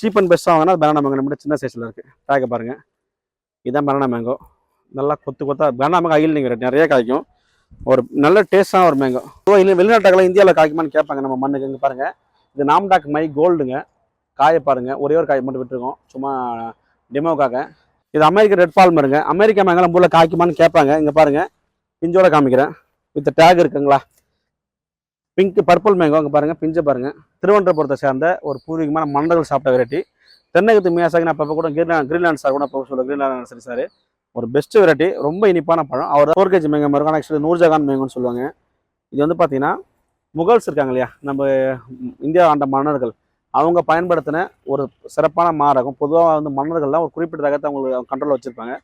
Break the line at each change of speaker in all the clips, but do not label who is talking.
Cheap and பெஸ்ட்டாக வாங்கினா banana mango நம்ம சின்ன சைஸில் இருக்குது பேக்கை பாருங்கள் இதுதான் பனானா மேங்கோ நல்லா கொத்து கொத்தா பனானா மேங்கோ அயில் நீங்கள் நிறைய காய்க்கும். ஒரு நல்ல டேஸ்டான ஒரு மேங்கோ ஸோ இல்லை வெளிநாட்டுக்கெல்லாம் இந்தியாவில் காய்க்குமான்னு கேட்பாங்க. நம்ம மண்ணுக்கு இங்கே பாருங்கள் இது நாம்டாக் மை கோல்டுங்க. காயை பாருங்கள் ஒரே ஒரு காய் மட்டும் விட்டுருக்கோம். சும்மா டெமோக்காக இது அமெரிக்க ரெட் பால்மருங்க அமெரிக்கா மேங்கெல்லாம் பூவில் காய்க்குமான்னு கேட்பாங்க. இங்கே பாருங்கள் பிஞ்சோட காமிக்கிறேன். வித் டேக் இருக்குங்களா? பிங்க் பர்பிள் மேங்கோ அங்கே பாருங்கள் பிஞ்சை பாருங்கள் திருவனந்தபுரத்தை சேர்ந்த ஒரு பூர்வீகமான மன்னர்கள் சாப்பிட்ட வெரைட்டி தென்னகத்து மியாசாகி நான் அப்போ கூட கிரீன்லாண்ட் கிரீன்லாண்ட் சார் கூட அப்போ சொல்ல கிரீன்லாண்ட் சரி சார். ஒரு பெஸ்ட் வெரைட்டி ரொம்ப இனிப்பான பழம். அவர் ஃபோர் கேஜி மேங்கோ மருக்கான ஆக்சுவலி நூர்ஜகான் மேங்கோன்னு சொல்லுவாங்க. இது வந்து பார்த்தீங்கன்னா முகல்ஸ் இருக்காங்க இல்லையா? நம்ம இந்தியா ஆண்ட மன்னர்கள். அவங்க பயன்படுத்தின ஒரு சிறப்பான மாரகம். பொதுவாக வந்து மன்னர்கள்லாம் ஒரு குறிப்பிட்ட ரகத்தை அவங்களுக்கு கண்ட்ரோலில் வச்சுருப்பாங்க.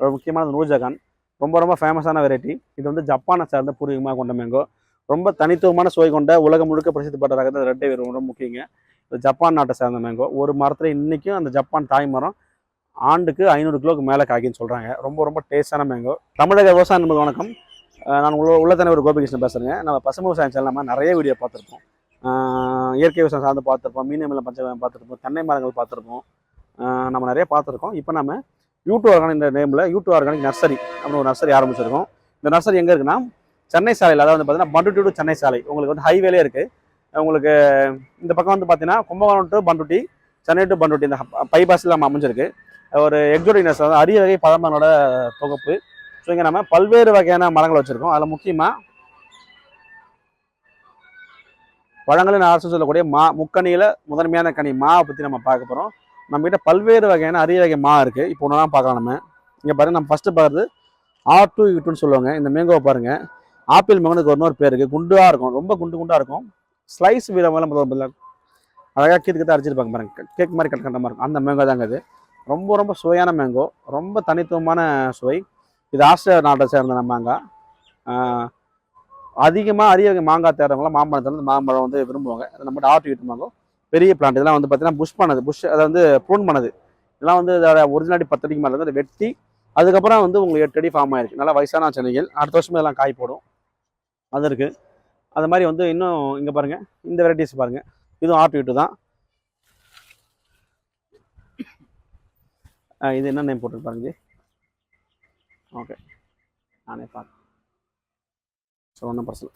ஒரு முக்கியமானது நூர்ஜகான். ரொம்ப ரொம்ப ஃபேமஸான வெரைட்டி இது வந்து ஜப்பானை சார்ந்த பூர்வீகமாக கொண்ட மேங்கோ ரொம்ப தனித்துவமான சுவை கொண்ட உலகம் முழுக்க பிரசித்தி ரகத்தை ரெட்டை வேறு ரொம்ப முக்கியங்க. இது ஜப்பான் நாட்டை சார்ந்த மேங்கோ ஒரு மரத்தில் இன்றைக்கும் அந்த ஜப்பான் தாய் மரம் ஆண்டுக்கு ஐநூறு கிலோக்கு மேலே காய்க்குன்னு சொல்கிறாங்க ரொம்ப ரொம்ப டேஸ்டான மேங்கோ தமிழக விவசாய நண்பர்கள் வணக்கம். நான் உள்ள உள்ள தலைவர் கோபிகிருஷ்ணன் பேசுகிறேங்க நம்ம பசுமை விவசாயம் செல்லாமல் நிறைய வீடியோ பார்த்துருப்போம். இயற்கை விவசாயம் சார்ந்து பார்த்துருப்போம். மீன் மேலே பஞ்சகாயம் பார்த்துருப்போம். தென்னை மரங்கள் பார்த்துருப்போம். நம்ம நிறைய பார்த்துருக்கோம். இப்போ நம்ம யூடியூப் ஆர்கானிக் இந்த நேமில் யூடியூப் ஆர்கானிக் நர்சரி அப்படின்னு ஒரு நர்சரி ஆரம்பிச்சிருக்கோம். இந்த நர்சரி எங்கே இருக்குன்னா சென்னை சாலையில் அதாவது வந்து பார்த்தீங்கன்னா பண்டுட்டி டு சென்னை சாலை. உங்களுக்கு வந்து ஹைவேலே இருக்குது உங்களுக்கு இந்த பக்கம் வந்து பார்த்தீங்கன்னா கும்பகோணம் டு பண்டுட்டி சென்னை டு பண்டுட்டி இந்த பைபாஸில் நம்ம அமைஞ்சிருக்கு. ஒரு எக்ஸோடினஸ் வந்து அதாவது அரிய வகை பழமனோட தொகுப்பு. ஸோ இங்கே நம்ம பல்வேறு வகையான மரங்கள் வச்சுருக்கோம். அதில் முக்கியமாக பழங்களின் அரசு சொல்லக்கூடிய மா முக்கணியில் முதன்மையான கனி மாவை பற்றி நம்ம பார்க்க போகிறோம் நம்மகிட்ட பல்வேறு வகையான அரிய வகை மா இருக்குது இப்போ ஒன்றெல்லாம் பார்க்கலாம் நம்ம. இங்கே பாருங்கள் நம்ம ஃபஸ்ட்டு பார்க்குறது ஆர் டூ யூட்டுன்னு e சொல்லுவாங்க. இந்த மேங்கோவை பாருங்கள் ஆப்பிள் மகனுக்கு ஒரு இன்னொரு பேர் இருக்குது குண்டாக இருக்கும். ரொம்ப குண்டு குண்டாக இருக்கும். ஸ்லைஸ் வீர மேலே அழகாக கீத்து கீத்து அரைச்சிருப்பாங்க பாருங்க. கேக் மாதிரி கட் கட்ட மாதிரி இருக்கும். அந்த மேங்கோ தாங்க இது ரொம்ப ரொம்ப சுவையான மேங்கோ ரொம்ப தனித்துவமான சுவை. இது ஆஸ்திரேலியா நாட்டை சேர்ந்த மாங்காய் அதிகமாக அரிய மாங்காய் தேடுறவங்களாம் மாம்பழத்தில் வந்து மாம்பழம் வந்து விரும்புவாங்க. அது நம்மகிட்ட ஆட்டு வீட்டு மாங்கோ பெரிய பிளான்ட் இதெல்லாம் வந்து பார்த்தீங்கன்னா புஷ் பண்ணது. புஷ் அதை வந்து ப்ரூன் பண்ணது. இதெல்லாம் வந்து இதோட ஒரிஜினாலிட்டி பத்து அடிக்கு மேலே வந்து வெட்டி அதுக்கப்புறம் வந்து உங்களுக்கு எட்டு அடி ஃபார்ம் ஆயிருக்கு. நல்லா வயசான சென்னைகள் அடுத்த வருஷமே இதெல்லாம் காய் போடும். அது இருக்குது அது மாதிரி வந்து இன்னும் இங்கே பாருங்கள் இந்த வெரைட்டிஸ் பாருங்கள் இதுவும் ஆர்ட் வீட்டு தான். இது என்ன நேம் போட்டிருப்பாருங்க பாருங்க. ஓகே நானே பார்க்க ஸோ ஒன்றும் பிரச்சனை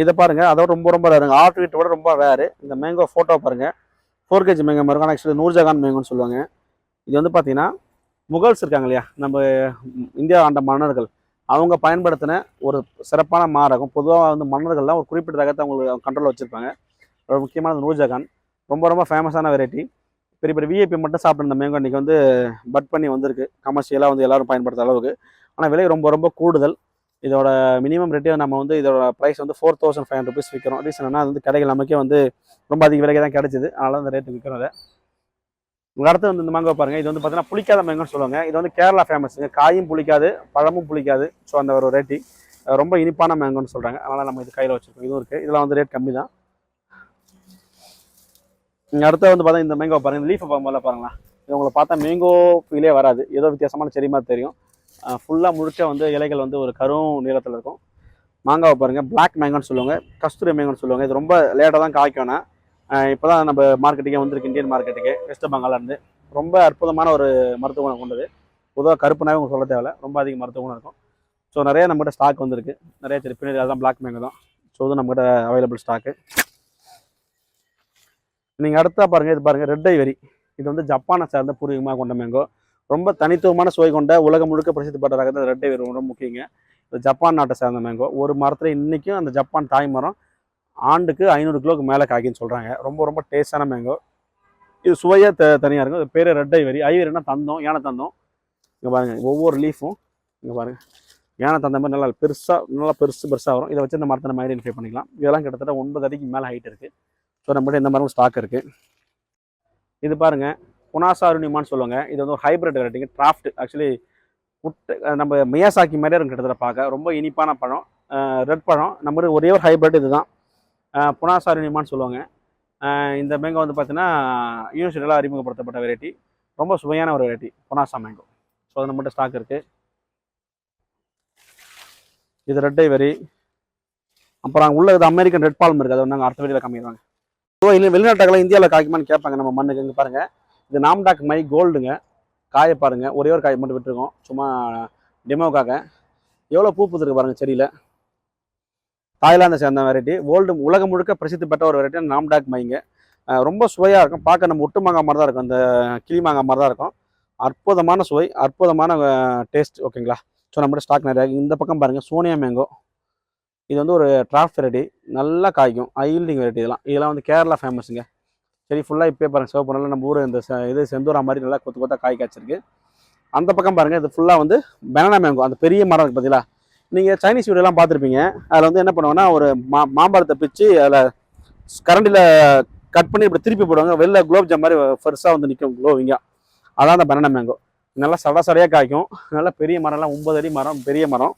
இதை பாருங்கள் அதோட ரொம்ப ரொம்ப ரேருங்க ஆர்ட் வீட்டை விட ரொம்ப ரேரு இந்த மேங்கோ ஃபோட்டோ பாருங்கள் ஃபோர் கேஜி மேங்கோ மருக்கான ஆக்சுவலி நூர்ஜகான் மேங்கோன்னு சொல்லுவாங்க. இது வந்து பார்த்தீங்கன்னா முகல்ஸ் இருக்காங்க இல்லையா? நம்ம இந்தியா ஆண்ட மன்னர்கள். அவங்க பயன்படுத்தின ஒரு சிறப்பான மாரகம். பொதுவாக வந்து மன்னர்கள்லாம் ஒரு குறிப்பிட்ட ரகத்தை அவங்களுக்கு கண்ட்ரோலில் வச்சுருப்பாங்க. ஒரு முக்கியமானது நூர்ஜகான். ரொம்ப ரொம்ப ஃபேமஸான வெரைட்டி பெரிய பெரிய விஐபி மட்டும் சாப்பிட்ற இந்த மேங்கோ இன்றைக்கி வந்து பட் பண்ணி வந்திருக்கு. கமர்ஷியலாக வந்து எல்லோரும் பயன்படுத்துகிற அளவுக்கு. ஆனால் விலை ரொம்ப ரொம்ப கூடுதல். இதோட மினிமம் ரேட்டே நம்ம வந்து இதோட ப்ரைஸ் வந்து four thousand five hundred rupees விற்கிறோம் ரீசன் என்ன அது வந்து கடைகள் நமக்கே வந்து ரொம்ப அதிக விலைக்கு தான் கிடைச்சிது. அதனால் அந்த ரேட்டு விற்கிறோம் அதை. அடுத்து வந்து இந்த மேங்கோ பாருங்கள் இது வந்து பார்த்தீங்கன்னா புளிக்காத மேங்கோன்னு சொல்லுவாங்க. இது வந்து கேரளா ஃபேமஸுங்க காயும் புளிக்காது பழமும் புளிக்காது. ஸோ அந்த ஒரு ரேட்டி ரொம்ப இனிப்பான மேங்கோன்னு சொல்கிறாங்க அதனால் நம்ம இது கையில் வச்சுருக்கோம். இதுவும் இருக்குது இதெல்லாம் வந்து ரேட் கம்மி தான். இங்கே அடுத்து வந்து பார்த்தா இந்த மேங்கோ பாருங்கள் லீஃபை பார்க்கும்போது பாருங்களா. இது உங்களை பார்த்தா மேங்கோ ஃபீலே வராது. ஏதோ வித்தியாசமான செடி மாதிரி தெரியும். ஃபுல்லாக முழுக்க வந்து இலைகள் வந்து ஒரு கரும் நீளத்தில் இருக்கும். மாங்காவை பாருங்கள் பிளாக் மேங்கோன்னு சொல்லுவாங்க. கஸ்தூரி மேங்கோன்னு சொல்லுவாங்க. இது ரொம்ப லேட்டாக தான் காய்க்கணும் இப்போ தான் நம்ம மார்க்கெட்டுக்கே வந்திருக்கு இந்தியன் மார்க்கெட்டுக்கு வெஸ்ட் பெங்காலேருந்து ரொம்ப அற்புதமான ஒரு மருத்துவ குணம் கொண்டது. பொதுவாக கருப்புனாவே உங்களுக்கு சொல்ல தேவையில்ல. ரொம்ப அதிக மருத்துவ குணம் இருக்கும். ஸோ நிறைய நம்மகிட்ட ஸ்டாக் வந்திருக்கு. நிறைய சரி பின்னாடி அதுதான் பிளாக் மேங்கோ தான். ஸோ இது நம்மகிட்ட அவைலபிள் ஸ்டாக்கு நீங்கள் அடுத்தா பாருங்கள் இது பாருங்கள் ரெட் ஐவரி இது வந்து ஜப்பானை சேர்ந்த பூர்வீகமாக கொண்ட மேங்கோ ரொம்ப தனித்துவமான சுவை கொண்ட உலகம் முழுக்க பிரசித்தி பெற்ற ரகத்தை ரெட் ஐவரி ரொம்ப முக்கியங்க. இது ஜப்பான் நாட்டை சேர்ந்த மேங்கோ ஒரு மரத்தில் இன்றைக்கும் அந்த ஜப்பான் தாய் மரம் ஆண்டுக்கு ஐநூறு கிலோக்கு மேலே காய்க்குன்னு சொல்கிறாங்க ரொம்ப ரொம்ப டேஸ்டான மேங்கோ இது சுவையாக த தனியாக இருக்கும். இது பேர் ரெட் ஐவரி. ஐவரினா தந்தோம்? யானை தந்தோம். இங்கே பாருங்கள் ஒவ்வொரு லீஃபும் இங்கே பாருங்கள் யானை தந்த மாதிரி நல்லா பெருசாக நல்லா பெருசு பெருசாக வரும். இதை வச்சு இந்த மரத்தை நம்ம ஐடென்டிஃபை பண்ணிக்கலாம். இதெல்லாம் கிட்டத்தட்ட ஒன்பது அடிக்கு மேலே ஹைட் இருக்குது ஸோ நம்மகிட்ட இந்த மரம் ஸ்டாக் இருக்குது இது பாருங்கள் புனாசா சொல்லுவாங்க. இது வந்து ஒரு ஹைப்ரிட் வெரைட்டிங்க டிராஃப்ட் ஆக்சுவலி முட்டை நம்ம மியாசாக்கி மாதிரியே இருக்கும் கிட்டத்தட்ட பார்க்க. ரொம்ப இனிப்பான பழம். ரெட் பழம். நம்ம ஒரே ஒரு ஹைப்ரிட் இதுதான். அஹ் புனாசா சொல்லுவாங்க. இந்த மேங்கோ வந்து பார்த்தீங்கன்னா யூனிவர்சிட்டியில் அறிமுகப்படுத்தப்பட்ட வெரைட்டி ரொம்ப சுவையான ஒரு வெரைட்டி புனாசா மேங்கோ ஸோ அது நம்மகிட்ட ஸ்டாக் இருக்குது இது ரெட்டை வெரி அப்புறம் அங்கே உள்ள இது அமெரிக்கன் ரெட் பால்ம் இருக்குது அது நாங்கள் அடுத்த வீடியோவில் காமிக்கிறாங்க. ஸோ இல்லை வெளிநாட்டுக்கெல்லாம் இந்தியாவில் காய்க்குமான்னு கேட்பாங்க. நம்ம மண்ணுக்கு இங்கே பாருங்கள் இது நாம்டாக் மை கோல்டுங்க. காய பாருங்க. ஒரே ஒரு காய் மட்டும் விட்டுருக்கோம். சும்மா டெமோக்காக எவ்வளோ பூ பூத்துருக்கு பாருங்கள் செடியில். தாய்லாந்தை சேர்ந்த வெரைட்டி வேர்ல்டு உலகம் முழுக்க பிரசித்தி பெற்ற ஒரு வெரைட்டி நாம்டாக் மைங்க ரொம்ப சுவையாக இருக்கும். பார்க்க நம்ம ஒட்டு மாங்காய் மாதிரி தான் இருக்கும். அந்த கிளி மாங்காய் மாதிரி தான் இருக்கும். அற்புதமான சுவை அற்புதமான டேஸ்ட் ஓகேங்களா ஸோ நம்மகிட்ட ஸ்டாக் நிறையா இந்த பக்கம் பாருங்கள் சோனியா மேங்கோ இது வந்து ஒரு ட்ராஃப் வெரைட்டி நல்லா காய்க்கும். ஐல்டிங் வெரைட்டி இதெல்லாம். இதெல்லாம் வந்து கேரளா ஃபேமஸுங்க சரி ஃபுல்லாக இப்போ பாருங்கள் சிவப்பு நல்லா நம்ம ஊர் இந்த இது செந்தூரா மாதிரி நல்லா கொத்து கொத்தா காய் காய்ச்சிருக்கு. அந்த பக்கம் பாருங்க. இது ஃபுல்லாக வந்து பெனானா மேங்கோ அந்த பெரிய மரம் இருக்குது பார்த்தீங்களா நீங்கள் சைனீஸ் வீடியோலாம் பார்த்துருப்பீங்க. அதில் வந்து என்ன பண்ணுவாங்கன்னா ஒரு மா மாம்பழத்தை பிச்சு அதில் கரண்டில் கட் பண்ணி இப்படி திருப்பி போடுவாங்க. வெளில குலோப் ஜாம் மாதிரி ஃபர்ஸ்ட்டாக வந்து நிற்கும் க்ளோவிங்காக அதான் அந்த பனானா மேங்கோ நல்லா சட சடையாக காய்க்கும். நல்லா பெரிய மரம்லாம் ஒம்பது அடி மரம் பெரிய மரம்.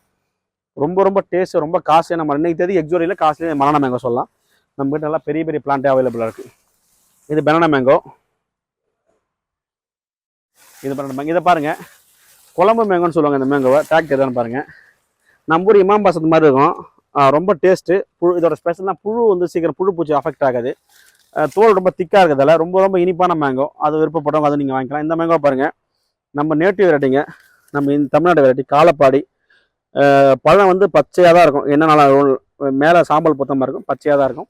ரொம்ப ரொம்ப டேஸ்ட் ரொம்ப காஸ்ட்லியான மரம். இன்றைக்கி தேதி எக்ஸோரியில் காஸ்ட்லியான பனானா மேங்கோ சொல்லலாம். நம்ம கிட்ட நல்லா பெரிய பெரிய பிளான்ட்டே அவைலபிளாக இருக்குது இது பனானா மேங்கோ இது பனானா மேங்கோ இதை பாருங்க. குழம்பு மேங்கோன்னு சொல்லுவாங்க இந்த மேங்கோவை டேக் எதான்னு பாருங்கள் நம்ம ஊர் இமாம் பாசத்து மாதிரி இருக்கும். ரொம்ப டேஸ்ட்டு புழு இதோட ஸ்பெஷல்னால் புழு வந்து சீக்கிரம் புழு பூச்சி அஃபெக்ட் ஆகாது. தோல் ரொம்ப திக்காக இருக்கிறதால ரொம்ப ரொம்ப இனிப்பான மேங்கோ அது விருப்பப்பட்டவங்க அதை நீங்கள் வாங்கிக்கலாம். இந்த மேங்கோ பாருங்கள் நம்ம நேட்டிவ் வெரைட்டிங்க நம்ம இந்த தமிழ்நாடு வெரைட்டி காலப்பாடி. பழம் வந்து பச்சையாக தான் இருக்கும். என்ன நல்லா மேலே சாம்பல் பொத்த மாதிரி இருக்கும். பச்சையாக தான் இருக்கும்.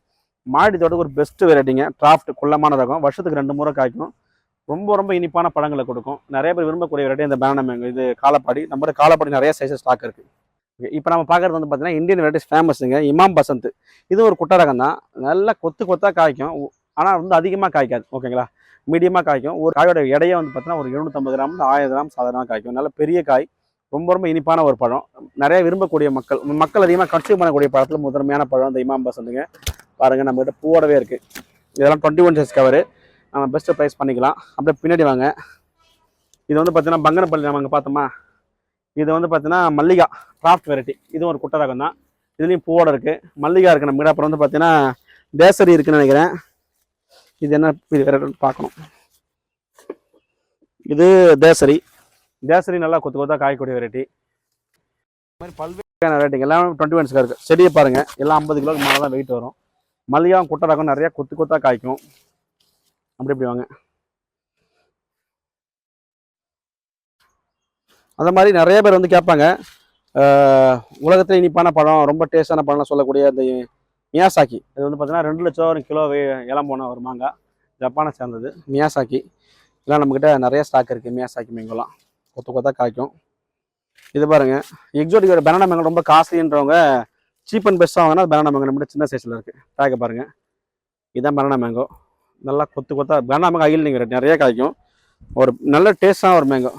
மாடி தோட்டத்துக்கு ஒரு பெஸ்ட்டு வெரைட்டிங்க டிராஃப்ட் குள்ளமான ரகம் வருஷத்துக்கு ரெண்டு முறை காய்க்கும். ரொம்ப ரொம்ப இனிப்பான பழங்களை கொடுக்கும். நிறைய பேர் விரும்பக்கூடிய வெரைட்டி இந்த பேனா மேங்கோ இது காலப்பாடி. நம்ம காலப்பாடி நிறைய சைஸஸ் ஸ்டாக் இருக்குது இப்போ நம்ம பார்க்குறது வந்து பார்த்தீங்கன்னா இந்தியன் வெரைட்டிஸ் ஃபேமஸுங்க இமாம் பசந்த் இது ஒரு குட்டரகம் தான் நல்லா கொத்து கொத்தாக காய்க்கும். ஆனால் வந்து அதிகமாக காய்க்காது. ஓகேங்களா மீடியமாக காய்க்கும். ஒரு காயோட இடையே வந்து பார்த்தீங்கன்னா ஒரு எழுநூற்றம்பது கிராம் ஆயிரம் கிராம் சாதாரணமாக காய்க்கும். நல்ல பெரிய காய். ரொம்ப ரொம்ப இனிப்பான ஒரு பழம். நிறைய விரும்பக்கூடிய மக்கள் மக்கள் அதிகமாக கன்சியூம் பண்ணக்கூடிய பழத்தில் முதன்மையான பழம் இந்த இமாம் பசந்துங்க பாருங்கள் நம்மகிட்ட பூவோடவே இருக்குது இதெல்லாம் டுவெண்ட்டி ஒன் சைஸ் கவரு நம்ம பெஸ்ட்டு ப்ரைஸ் பண்ணிக்கலாம். அப்படியே பின்னாடி வாங்க. இது வந்து பார்த்தீங்கன்னா பங்கனப்பள்ளி நம்ம அங்கே பார்த்தோமா? இது வந்து பார்த்தீங்கன்னா மல்லிகா கிராஃப்ட் வெரைட்டி இதுவும் ஒரு குட்டை ரகம் தான். இதுலேயும் பூவோட இருக்குது மல்லிகா இருக்குது நம்ம அப்புறம் வந்து பார்த்தீங்கன்னா தேசரி இருக்குன்னு நினைக்கிறேன். இது என்ன இது வேற பார்க்கணும். இது தேசரி. தேசரி நல்லா கொத்து கொத்தா காய்க்கூடிய வெரைட்டி இது மாதிரி பல்வேறு வெரைட்டிங்க எல்லாம் டுவெண்ட்டி ஒன்ஸ்க்காக இருக்குது செடியை பாருங்கள் எல்லாம் ஐம்பது கிலோக்கு மேலே தான் வெயிட் வரும். மல்லிகாவும் குட்டை ரகம் நிறையா கொத்து கொத்தா காய்க்கும். அப்படி இப்படி வாங்க. அந்த மாதிரி நிறைய பேர் வந்து கேட்பாங்க. உலகத்தில் இனிப்பான பழம் ரொம்ப டேஸ்டான பழம்னு சொல்லக்கூடிய இந்த மியாசாக்கி. இது வந்து பார்த்தீங்கன்னா ரெண்டு லட்சம் ஒரு கிலோ இளம் போன ஒரு மாங்காய் ஜப்பானை சேர்ந்தது. மியாசாக்கி. இதெல்லாம் நம்மக்கிட்ட நிறைய ஸ்டாக் இருக்குது மியாசாக்கி மேங்கோலாம் கொத்து கொத்தா காய்க்கும். இது பாருங்கள் எக்ஸோட்டிக்கோட பனானா மேங்கோ ரொம்ப காஸ்ட்லின்றவங்க சீப் அண்ட் பெஸ்ட்டாக வாங்கினா பனானா மேங்கோ நம்மகிட்ட சின்ன சைஸில் இருக்குது பேக்கை பாருங்கள் இதுதான் பனானா மேங்கோ நல்லா கொத்து கொத்தா பனானா மேங்கோ அகில் நீங்கள் நிறைய காய்க்கும். ஒரு நல்ல டேஸ்டான ஒரு மேங்கோ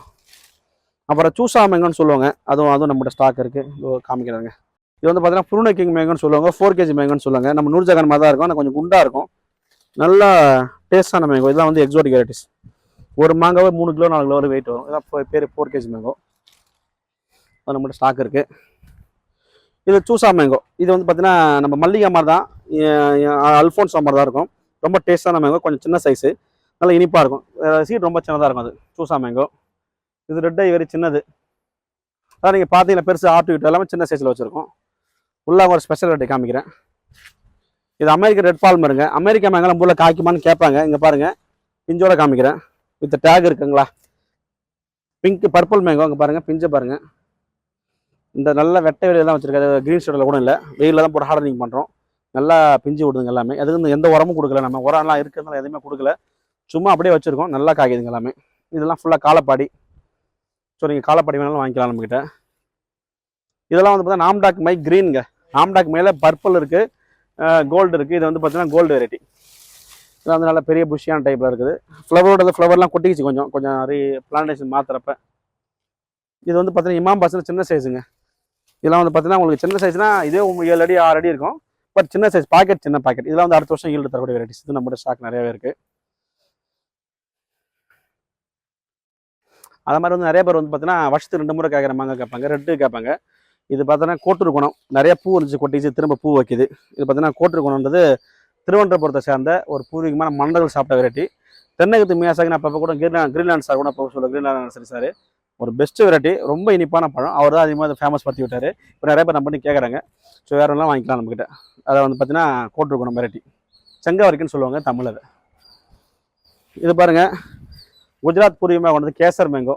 அப்புறம் சூசா மேங்கோன்னு சொல்லுவாங்க. அதுவும் அதுவும் நம்மகிட்ட ஸ்டாக் இருக்குது காமிக்கிறாங்க. இது வந்து பார்த்தீங்கன்னா புருணை கிங் மேங்கோன்னு சொல்லுவாங்க. ஃபோர் கேஜி மேங்கோன்னு சொல்லுவாங்க. நம்ம நூறு மாதிரி தான் இருக்கும். ஆனால் கொஞ்சம் குண்டாக இருக்கும். நல்லா டேஸ்டான மேங்கோ இதெல்லாம் வந்து எக்ஸோட்டிக் வெரைட்டிஸ் ஒரு மாங்காவே மூணு கிலோ நாலு கிலோ வரை வெயிட் வரும். இதான் பேர் ஃபோர் கேஜி மேங்கோ அது நம்மகிட்ட ஸ்டாக் இருக்குது இது சூசா மேங்கோ இது வந்து பார்த்தீங்கன்னா நம்ம மல்லிகை மாதிரி தான். அல்ஃபோன்ஸா மாதிரி தான் இருக்கும். ரொம்ப டேஸ்டான மேங்கோ கொஞ்சம் சின்ன சைஸு நல்லா இனிப்பாக இருக்கும். சீட் ரொம்ப சின்னதாக இருக்கும் அது. சூசா மேங்கோ இது ரெட் ஐ வெரி சின்னது. அதான் நீங்கள் பார்த்தீங்கன்னா பெருசு ஆர்டிவிட் எல்லாமே சின்ன சைஸில் வச்சுருக்கோம். உள்ளே ஒரு ஸ்பெஷல் ரெட்டை காமிக்கிறேன். இது அமெரிக்க ரெட் பால் மருங்க அமெரிக்கா மேங்கெல்லாம் பூவில் காய்க்குமான்னு கேட்பாங்க. இங்கே பாருங்கள் பிஞ்சோட காமிக்கிறேன். வித் டேக் இருக்குங்களா? பிங்க் பர்பிள் மேங்கோ அங்கே பாருங்கள் பிஞ்சை பாருங்கள் இந்த நல்ல வெட்டை வெளியெல்லாம் வச்சுருக்காது. க்ரீன் ஷேடில் கூட இல்லை. வெயிலில் தான் போட்டு ஹார்டனிங் பண்ணுறோம் நல்லா பிஞ்சு விடுதுங்க எல்லாமே. அதுக்கு வந்து எந்த உரமும் கொடுக்கல. நம்ம உரம்லாம் இருக்கிறதுனால எதுவுமே கொடுக்கல. சும்மா அப்படியே வச்சுருக்கோம். நல்லா காய்க்குதுங்க எல்லாமே. இதெல்லாம் ஃபுல்லாக காலப்பாடி. ஸோ நீங்கள் காலப்படி வேணாலும் வாங்கிக்கலாம் நம்மக்கிட்ட இதெல்லாம் வந்து பார்த்தீங்கன்னா நாம்டாக் மை க்ரீனுங்க. நாம்டாக் மையில் பர்பிள் இருக்குது கோல்டு இருக்குது இது வந்து பார்த்தீங்கன்னா கோல்டு வெரைட்டி. இது வந்து நல்ல பெரிய புஷியான டைப்பில் இருக்குது. ஃப்ளவரோட ஃப்ளவர்லாம் கொட்டிக்கிச்சு கொஞ்சம். கொஞ்சம் நிறைய பிளான்டேஷன் மாற்றுறப்ப இது வந்து பார்த்தீங்கன்னா இமாம் பாசன சின்ன சைஸுங்க இதெல்லாம் வந்து பார்த்தீங்கன்னா உங்களுக்கு சின்ன சைஸ்னா இதே உங்க ஏழு அடி ஆறு அடி இருக்கும். பட் சின்ன சைஸ் பாக்கெட் சின்ன பாக்கெட் இதெல்லாம் வந்து அடுத்த வருஷம் ஈல்டு தரக்கூடிய வெரைட்டிஸ் இது நம்மளோட ஸ்டாக் நிறையவே இருக்குது அதை மாதிரி வந்து நிறைய பேர் வந்து பார்த்தீங்கன்னா வருஷத்துக்கு ரெண்டு முறை கேட்குற மாங்காய் கேட்பாங்க ரெட்டு கேட்பாங்க. இது பார்த்தோன்னா கோட்டூர் குணம். நிறைய பூ இருந்துச்சு கொட்டிச்சு திரும்ப பூ வைக்குது. இது பார்த்தீங்கன்னா கோட்டூர் குணம்ன்றது திருவனந்தபுரத்தை சேர்ந்த ஒரு பூர்வீகமான மன்னர்கள் சாப்பிட்ட வெரைட்டி தென்னகத்து மியாசாகி நான் அப்போ கூட கிரீன்லாண்ட் கிரீன்லாண்ட் சார் கூட அப்போ சொல்ல கிரீன்லாண்ட் சரி சார். ஒரு பெஸ்ட் வெரைட்டி ரொம்ப இனிப்பான பழம். அவர் தான் அதிகமாக ஃபேமஸ் பற்றி விட்டார். இப்போ நிறைய பேர் நம்ம பண்ணி கேட்குறாங்க. ஸோ வேற எல்லாம் வாங்கிக்கலாம் நம்மக்கிட்ட அதை வந்து பார்த்தீங்கன்னா கோட்டூர் குணம் வெரைட்டி செங்கவரிக்குன்னு சொல்லுவாங்க தமிழ் அது இது பாருங்க. குஜராத் பூர்வீகமாக கொண்டது கேசர் மேங்கோ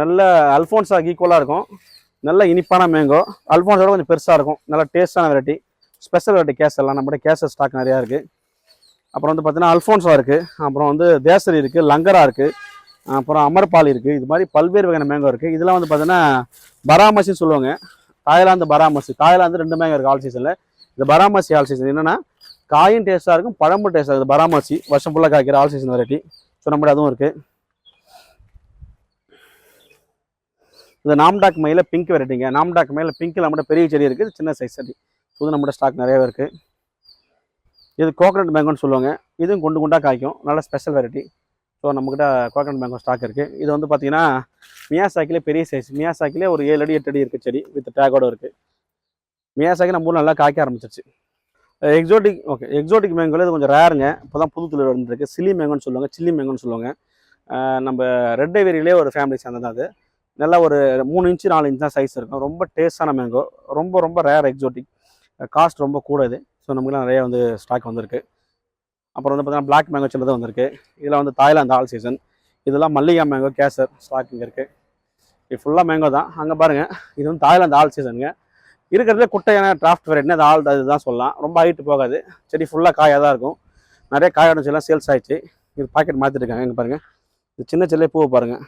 நல்ல அல்ஃபோன்ஸாக ஈக்குவலாக இருக்கும். நல்ல இனிப்பான மேங்கோ அல்ஃபோன்ஸோட கொஞ்சம் பெருசாக இருக்கும். நல்ல டேஸ்டான வெரைட்டி ஸ்பெஷல் வெரைட்டி கேசர்லாம் நம்மகிட்ட கேசர் ஸ்டாக் நிறையா இருக்குது அப்புறம் வந்து பார்த்தீங்கன்னா அல்ஃபோன்ஸா இருக்குது அப்புறம் வந்து தேசரி இருக்குது லங்கரா இருக்குது அப்புறம் அமர்பால் இருக்குது இது மாதிரி பல்வேறு வகையான மேங்கோ இருக்குது இதெல்லாம் வந்து பார்த்தீங்கன்னா பராமசின்னு சொல்லுவாங்க. தாய்லாந்து பராமசி தாய்லாந்து ரெண்டு மேங்கோ இருக்குது ஆல் சீசனில் இது பராமசி ஆல் சீசன் என்னென்னா காயும் டேஸ்ட்டாக இருக்கும் பழமும் டேஸ்ட்டாக இருக்குது பராமசி வருஷம் ஃபுல்லாக காய்க்கிற ஆல் சீசன் வெரைட்டி ஸோ நம்மகிட்ட அதுவும் இருக்குது இது நாம்டாக் மயில பிங்க் வெரைட்டிங்க நாம்டாக் மயில பிங்க்கில் நம்மகிட்ட பெரிய செடி இருக்குது சின்ன சைஸ் செடி. புது நம்மகிட்ட ஸ்டாக் நிறையவே இருக்குது இது கோகனட் மேங்கோன்னு சொல்லுவாங்க. இதுவும் குண்டு குண்டாக காய்க்கும். நல்ல ஸ்பெஷல் வெரைட்டி ஸோ நம்மக்கிட்ட கோகனட் மேங்கோ ஸ்டாக் இருக்குது இது வந்து பார்த்தீங்கன்னா மியாசாக்கிலே பெரிய சைஸ் மியாசாக்கிலே ஒரு ஏழு அடி எட்டு அடி இருக்குது செடி வித் டேக்கோடு இருக்குது மியாசாக்கி நம்ம ஊரில் நல்லா காய்க்க ஆரம்பிச்சிருச்சு. எக்ஸோட்டிக் ஓகே எக்ஸோட்டிக் மேங்கோல இது கொஞ்சம் ரேருங்க இப்போ தான் புது தொழில் வந்துருக்கு சில்லி மேங்கோன்னு சொல்லுவாங்க சில்லி மேங்கோன்னு சொல்லுவாங்க. நம்ம ரெட் ஐவரியிலே ஒரு ஃபேமிலி சேர்ந்தது அது. நல்லா ஒரு மூணு இன்ச்சு நாலு இன்ச் தான் சைஸ் இருக்கும். ரொம்ப டேஸ்டான மேங்கோ ரொம்ப ரொம்ப ரேர் எக்ஸோட்டிக் காஸ்ட் ரொம்ப கூட இது. ஸோ நமக்குலாம் நிறைய வந்து ஸ்டாக் வந்திருக்கு. அப்புறம் வந்து பார்த்தீங்கன்னா பிளாக் மேங்கோ சின்னது வந்திருக்கு. இதில் வந்து தாய்லாந்து ஆல் சீசன் இதெல்லாம் மல்லிகா மேங்கோ கேசர் ஸ்டாக் இங்கே இருக்குது இது ஃபுல்லாக மேங்கோ தான். அங்கே பாருங்கள் இது வந்து தாய்லாந்து ஆல் சீசனுங்க இருக்கிறதுல குட்டையான டிராஃப்ட் வெரைட்டினா அது ஆல் இதுதான் சொல்லலாம். ரொம்ப ஹைட்டு போகாது. செடி ஃபுல்லாக காயாக தான் இருக்கும். நிறைய காய் எல்லாம் சேல்ஸ் ஆகிடுச்சு இது பாக்கெட் மாற்றிருக்காங்க இங்கே பாருங்கள் இது சின்ன செல்லே பூவை பாருங்கள்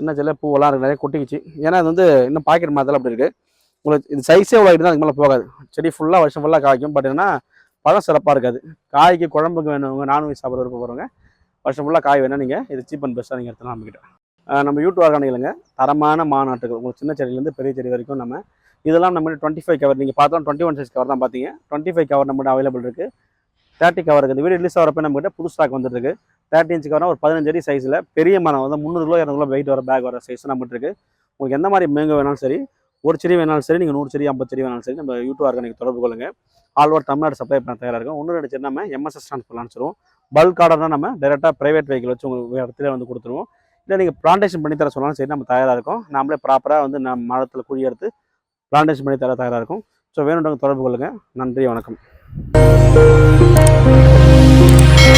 சின்ன செல்ல பூவெல்லாம் இருக்குது நிறைய கொட்டிக்கிச்சு. ஏன்னா இது வந்து இன்னும் பாக்கெட் மாற்றலாம் அப்படி இருக்குது உங்களுக்கு இது சைஸே இவ்வளோ தான். அதுக்கு மேலே போகாது. செடி ஃபுல்லாக வருஷம் ஃபுல்லாக காய்க்கும். பட் என்னன்னா பழம் சிறப்பாக இருக்காது. காய்க்கு குழம்புக்கு வேணுங்க நான்வெஜ் சாப்பிட்றதுக்கு விருப்ப போகிறவங்க வருஷம் ஃபுல்லாக காய் வேணால் நீங்கள் இது சீப் அண்ட் பெஸ்ட்டாக நீங்கள் எடுத்துலாம் நம்மக்கிட்ட நம்ம யூடியூப் ஆர்கானிகளுங்க தரமான மாநாட்டுகள். உங்களுக்கு சின்ன செடியிலேருந்து பெரிய செடி வரைக்கும் நம்ம இதெல்லாம் நம்ம டுவெண்ட்டி ஃபைவ் கவர் நீங்கள் பார்த்தோம் டுவெண்ட்டி ஒன் சைஸ் கவர் தான் பார்த்தீங்க. டுவெண்ட்டி ஃபைவ் கவர் நம்மகிட்ட அவைலபிள் இருக்குது தேர்ட்டி கவர் இருக்குது இந்த வீடியோ ரிலீஸ் ஆகிறப்ப நம்மகிட்ட புது ஸ்டாக் வந்துருக்கு தேர்ட்டி இன்ச் கவர்னா ஒரு பதினஞ்சு அடி சைஸில் பெரிய மரம் வந்து முந்நூறு கிலோ இரநூறு கிலோ வெயிட் வர பேக் வர சைஸ் நம்மகிட்ட இருக்குது உங்களுக்கு எந்த மாதிரி மேங்கோ வேணாலும் சரி ஒரு செடி வேணாலும் சரி நீங்கள் நூறு செடி ஐம்பது செடி வேணாலும் சரி நம்ம யூடியூப் ஆர்கானிக் தொடர்பு கொள்ளுங்க. ஆல் ஓவர் தமிழ்நாடு சப்ளை பண்ண தயாராக இருக்கும். ஒன்று ரெண்டு செடி நம்ம எம்எஸ்எஸ் ட்ரான்ஸ்பர் அனுப்பிச்சிருவோம். பல்க் ஆர்டர்னா நம்ம டேரெக்டாக ப்ரைவேட் வெஹிக்கிள் வச்சு உங்களுக்கு இடத்துல வந்து கொடுத்துருவோம். இல்லை நீங்கள் பிளான்டேஷன் பண்ணி தர சொன்னாலும் சரி நம்ம தயாராக இருக்கும். நாமளே ப்ராப்பராக வந்து நம்ம மரத்தில் குழி எடுத்து பிளான்டேஷன் பண்ணி தர தயாராக இருக்கும். ஸோ வேணுன்றவங்க தொடர்பு கொள்ளுங்கள் நன்றி வணக்கம்.